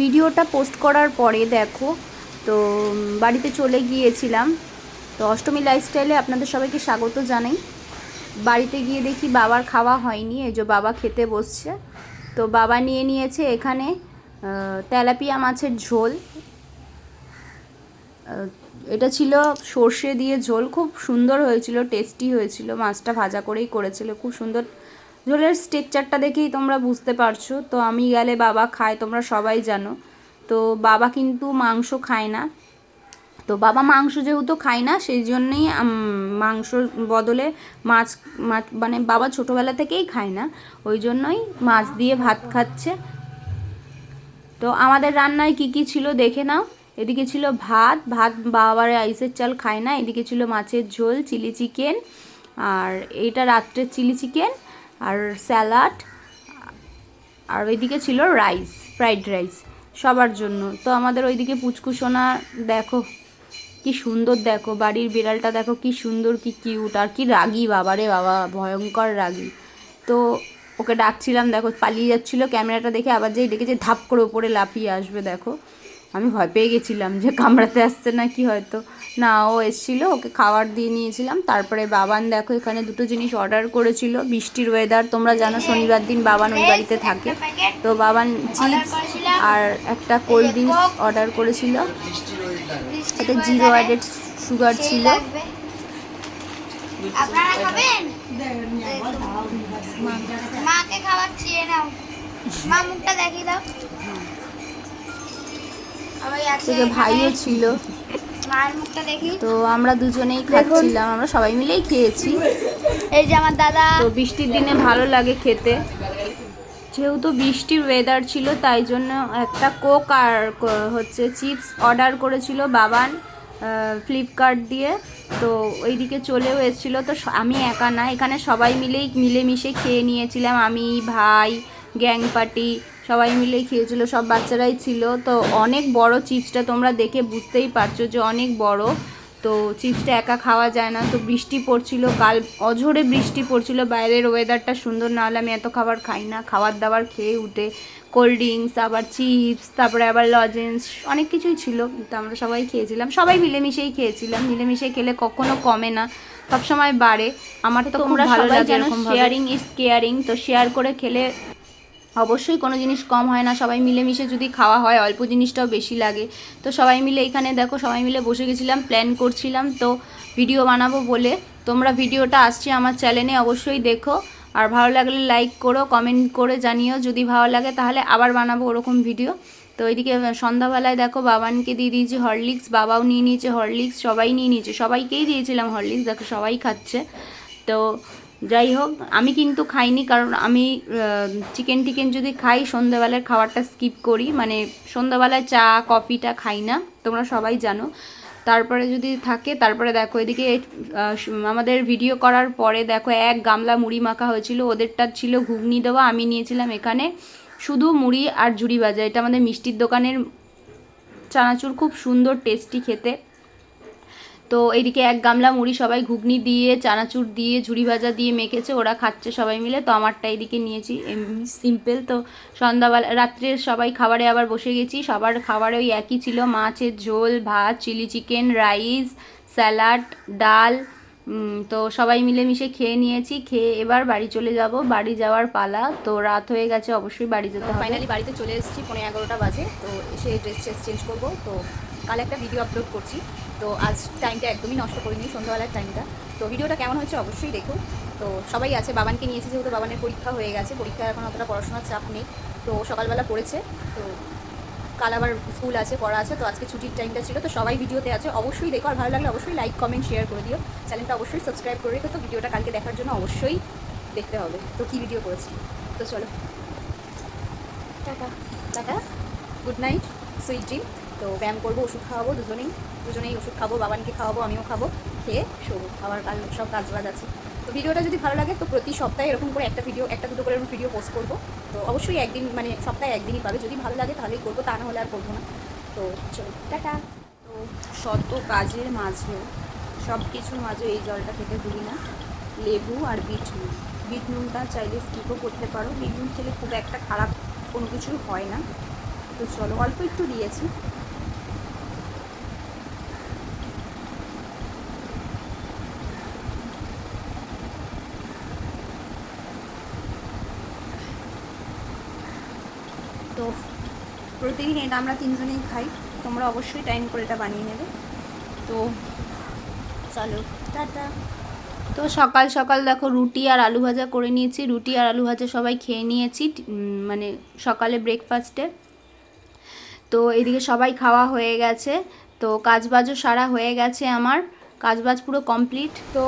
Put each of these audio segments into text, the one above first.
ভিডিওটা পোস্ট করার পরে দেখো, তো বাড়িতে চলে গিয়েছিলাম। তো অষ্টমী লাইফস্টাইলে আপনাদের সবাইকে স্বাগত জানাই। বাড়িতে গিয়ে দেখি বাবার খাওয়া হয়নি, এই যে বাবা খেতে বসছে। তো বাবা নিয়ে নিয়েছে এখানে তেলাপিয়া মাছের ঝোল। এটা ছিল সর্ষে দিয়ে ঝোল, খুব সুন্দর হয়েছিল টেস্টি হয়েছিল। মাছটা ভাজা করেই করেছিল, খুব সুন্দর ঝোলের স্ট্রেকচারটা দেখেই তোমরা বুঝতে পারছ। তো আমি গেলে বাবা খায়, তোমরা সবাই জানো। তো বাবা কিন্তু মাংস খায় না। তো বাবা মাংস যেহেতু খায় না, সেই জন্যেই মাংসর বদলে মাছ মাছ মানে বাবা ছোটোবেলা থেকেই খায় না। ওই জন্যই মাছ দিয়ে ভাত খাচ্ছে। তো আমাদের রান্নায় কি কি ছিল দেখে নাও। এদিকে ছিল ভাত ভাত বাবার আইসের চাল খায় না। এদিকে ছিল মাছের ঝোল, চিলি চিকেন, আর এইটা রাত্রের চিলি চিকেন আর স্যালাড, আর ওইদিকে ছিল রাইস, ফ্রাইড রাইস সবার জন্য। তো আমাদের ওইদিকে পুচকুসোনা দেখো কি সুন্দর, দেখো বাড়ির বিড়ালটা, দেখো কি সুন্দর, কি কিউট, আর কি রাগী বাবারে বাবা, ভয়ঙ্কর রাগী। তো ওকে ডাকছিলাম, দেখো পালিয়ে যাচ্ছিল ক্যামেরাটা দেখে আবার যেই ডেকেছে, ধাপ করে ওপরে লাফিয়ে আসবে, দেখো। আমি ভয় পেয়ে গেছিলাম যে কামড়াতে আসছে না কি হয়তো। না, ও এসেছিল, ওকে খাবার দিয়ে নিয়েছিলাম। তারপরে বাবান দেখো, এখানে দুটো জিনিস অর্ডার করেছিল, বৃষ্টির ওয়েদার তোমরা জানো শনিবার দিন বাবান ওই বাড়িতে থাকে। তো বাবান চিপস আর একটা কোল্ড ড্রিঙ্কস অর্ডার করেছিল। এটা জিরো অ্যাডেড সুগার ছিল। মা মুখটা দাও। থেকে ভাইও ছিল। তো আমরা দুজনেই খাচ্ছিলাম আমরা সবাই মিলেই খেয়েছি। এই যে আমার দাদা। তো বৃষ্টির দিনে ভালো লাগে খেতে। যেহেতু বৃষ্টির ওয়েদার ছিল তাই জন্য একটা কোক আর হচ্ছে চিপস অর্ডার করেছিল বাবান ফ্লিপকার্ট দিয়ে। তো ওইদিকে চলেও এসেছিল। তো আমি একা না এখানে সবাই মিলেই মিলেমিশে খেয়ে নিয়েছিলাম। আমি ভাই গ্যাং পার্টি সবাই মিলেই খেয়েছিল সব বাচ্চারাই ছিল। তো অনেক বড় চিপসটা তোমরা দেখে বুঝতেই পারছ যে অনেক বড়। তো চিপসটা একা খাওয়া যায় না। তো বৃষ্টি পড়ছিল কাল অঝোরে বৃষ্টি পড়ছিল। বাইরের ওয়েদারটা সুন্দর না হলে আমি এত খাবার খাই না। খাবার দাবার খেয়ে উঠে কোল্ড ড্রিঙ্কস আবার চিপস তারপরে আবার লজেন্স অনেক কিছুই ছিল। তো আমরা সবাই খেয়েছিলাম। সবাই মিলেমিশেই খেয়েছিলাম। মিলেমিশে খেলে কখনো কমে না। সবসময় বাড়ে। আমার তো খুব ভালো লাগে শেয়ারিং ইজ কেয়ারিং তো শেয়ার করে খেলে অবশ্যই কোনো জিনিস কম হয় না, সবাই মিলেমিশে যদি খাওয়া হয়, অল্প জিনিসটাও বেশি লাগে। তো সবাই মিলে এখানে দেখো, সবাই মিলে বসে গেছিলাম প্ল্যান করছিলাম, তো ভিডিও বানাবো বলে। তোমরা ভিডিওটা আসছে আমার চ্যানেলে অবশ্যই দেখো। আর ভালো লাগলে লাইক করো কমেন্ট করে জানিও। যদি ভালো লাগে তাহলে আবার বানাবো ওরকম ভিডিও তো ওইদিকে সন্ধ্যাবেলায় দেখো বাবানকে দিয়ে দিয়েছি হরলিক্স বাবাও নিয়ে নিয়েছে হরলিক্স সবাই নিয়ে নিয়েছে। সবাইকেই দিয়েছিলাম হরলিক্স দেখো সবাই খাচ্ছে। তো যাই হোক আমি কিন্তু খাইনি কারণ আমি চিকেন টিকেন যদি খাই, সন্ধ্যাবেলার খাবারটা স্কিপ করি। মানে সন্ধ্যাবেলায় চা কফিটা খাই না, তোমরা সবাই জানো। তারপরে যদি থাকে, তারপরে দেখো এদিকে আমাদের ভিডিও করার পরে দেখো এক গামলা মুড়ি মাখা হয়েছিল, ওদেরটা ছিল ঘুগনি দেওয়া, আমি নিয়েছিলাম এখানে শুধু মুড়ি আর ঝুড়ি ভাজা। এটা আমাদের মিষ্টির দোকানের চানাচুর, খুব সুন্দর টেস্টি খেতে। তো এইদিকে এক গামলা মুড়ি সবাই ঘুগনি দিয়ে, চানাচুর দিয়ে, ঝুড়ি ভাজা দিয়ে মেখেছে, ওরা খাচ্ছে সবাই মিলে। তো আমারটা এইদিকে নিয়েছি সিম্পল তো সন্ধ্যাবেলা রাত্রে সবাই খাবারে আবার বসে গেছি। সবার খাবারে ওই একই ছিল, মাছের ঝোল, ভাত, চিলি চিকেন, রাইস, স্যালাড, ডাল। তো সবাই মিলেমিশে খেয়ে নিয়েছি। খেয়ে এবার বাড়ি চলে যাব। বাড়ি যাওয়ার পালা। তো রাত হয়ে গেছে, অবশ্যই বাড়ি যেতে হবে। ফাইনালি বাড়িতে চলে এসেছি পনেরো এগারোটা বাজে। তো এসে ড্রেস চেঞ্জ করব। তো কাল একটা ভিডিও আপলোড করছি। তো আজ টাইমটা একদমই নষ্ট করিনি সন্ধ্যাবেলার টাইমটা তো ভিডিওটা কেমন হয়েছে অবশ্যই দেখো। তো সবাই আছে বাবানকে নিয়েছে যেহেতু বাবানের পরীক্ষা হয়ে গেছে পরীক্ষা এখন অতটা পড়াশোনার চাপ নেই। তো সকালবেলা পড়েছে তো কাল আবার স্কুল আছে পড়া আছে তো আজকে ছুটির টাইমটা ছিল। তো সবাই ভিডিওতে আছে অবশ্যই দেখো। আর ভালো লাগলে অবশ্যই লাইক কমেন্ট শেয়ার করে দিও। চ্যানেলটা অবশ্যই সাবস্ক্রাইব করে রেখো। তো ভিডিওটা কালকে দেখার জন্য অবশ্যই দেখতে হবে। তো কী ভিডিও করেছি? তো চলো। Tata. Tata. Good night sweet dream তো ব্যায়াম করব ওষুধ খাওয়াবো দুজনেই। দুজনেই ওষুধ খাব, বাবানকে খাওয়াবো, আমিও খাব, খেয়ে শোবো। আবার কাল সব কাজ বাজ আছে। তো ভিডিওটা যদি ভালো লাগে, তো প্রতি সপ্তাহে এরকম করে একটা ভিডিও একটা দুটো করে এরকম ভিডিও পোস্ট করব। তো অবশ্যই একদিন মানে সপ্তাহে একদিনই পাবে। যদি ভালো লাগে তাহলেই করব, তা না হলে আর করব না। তো চলো, টাটা। তো শত কাজের মাঝেও সব কিছুর মাঝেও এই জলটা খেতে ভুলি না। লেবু আর বিট নুন। বিট নুনটা চাইলে স্কিপও করতে পারো। বিট নুন খেলে খুব একটা খারাপ কোনো কিছু হয় না। তো চলো, অল্প একটু দিয়েছি। তো প্রতিদিন এটা আমরা তিনজনেই খাই তোমরা অবশ্যই টাইম করে এটা বানিয়ে নেবে। তো চলো টাটা। তো সকাল সকাল দেখো রুটি আর আলু ভাজা করে নিয়েছি রুটি আর আলু ভাজা সবাই খেয়ে নিয়েছি মানে সকালে ব্রেকফাস্টে তো এদিকে সবাই খাওয়া হয়ে গেছে তো কাজবাজও সারা হয়ে গেছে আমার কাজবাজ পুরো কমপ্লিট তো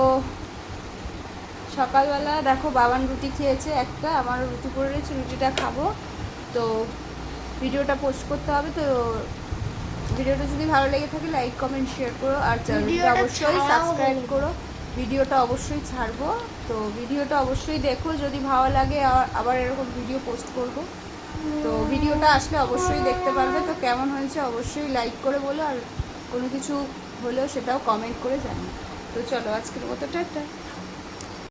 সকালবেলা দেখো বাবান রুটি খেয়েছে একটা আমার রুটি করে রয়েছে রুটিটা খাব। তো ভিডিওটা পোস্ট করতে হবে তো ভিডিওটা যদি ভালো লেগে থাকে লাইক কমেন্ট শেয়ার করো আর চ্যানেলটা অবশ্যই সাবস্ক্রাইব করো। ভিডিওটা অবশ্যই ছাড়বো তো ভিডিওটা অবশ্যই দেখো যদি ভালো লাগে আবার- এরকম ভিডিও পোস্ট করব। তো ভিডিওটা আসলে অবশ্যই দেখতে পারবে তো কেমন হয়েছে অবশ্যই লাইক করে বলো আর কোনো কিছু হলেও সেটাও কমেন্ট করে জানিও। তো চলো আজকের মতো টাটা।